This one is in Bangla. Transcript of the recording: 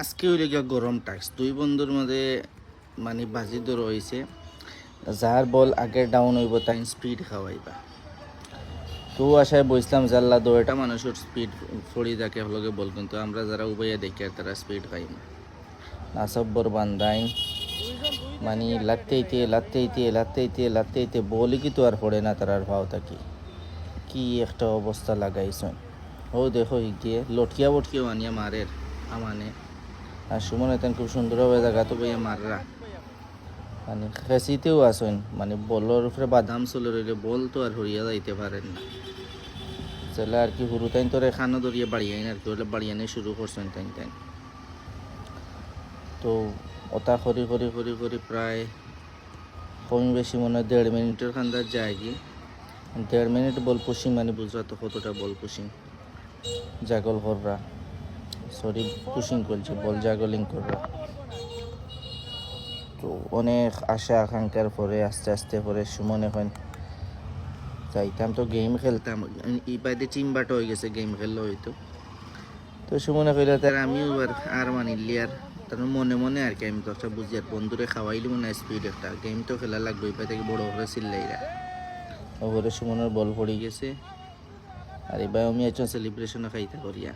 আজকে হইলে গিয়া গরম টাক্স দুই বন্ধুর মধ্যে মানে বাজি দর হয়েছে যার বল আগে ডাউন হইব, তাই স্পিড খাওয়াইবা। তো আশায় বসলাম জাল্লা দৌড়টা মানুষের স্পিড ফড়ি থাকে হলগে বল কিন্তু আমরা যারা উবাইয়া দেখি আর তারা স্পিড খাই না। নাসব্বর বান্দাইন। মানে লাত্তেইতে লাত্তেইতে লাত্তেইতে লাত্তেইতে বলি কি তো আর পড়ে না তারার ভাও থাকি। কি একটা অবস্থা লাগাইছেন। ও দেখো দিয়ে লটকিয়া বটকিয়া আনিয়া মারের আমানে। আর সুমন এতেন খুব সুন্দরভাবে জায়গা তো বইয়া মাররা। মানে খেসিতেও আসেন মানে বলের উপরে বাদাম চলে রইলে বল তো আর হরিয়া যাইতে পারেন না। চলে আর কি হুরু তাইন তোর এখানো ধরিয়ে বাড়িয়াইন আর কি হলে বাড়িয়ানে শুরু করছেন তাইন তাইন। তো ওটা করি করি করি করি প্রায় কম বেশি মনে হয় দেড় মিনিটের খান্দার যায় কি দেড় মিনিট বল পুষিং মানে বুঝরা তো কতটা বল পুষিং। জাগল কররা। সরি পুশিং করছে, বল জাগলিং কররা তো অনেক আশা, আকাঙ্ক্ষার পরে, আস্তে আস্তে পরে সুমন এখন যাইতাম। তো গেম খেলতাম। বাইরে চিম্বাটা হয়ে গেছে গেম খেললে হয়তো। তো সুমনে কইলে, তার আমিও এবার আর মানিলি আর তার মনে মনে আর কি আমি তো একটা বুঝি, আর বন্ধুরে খাওয়াইলি মনে স্পিড একটা। গেম তো খেলা লাগবে, এবার থেকে বড় করে চিল্লাইরা। ওপরে সুমনের বল পড়ে গেছে। আর এবার আমি একজন সেলিব্রেশনও খাইতে করিয়া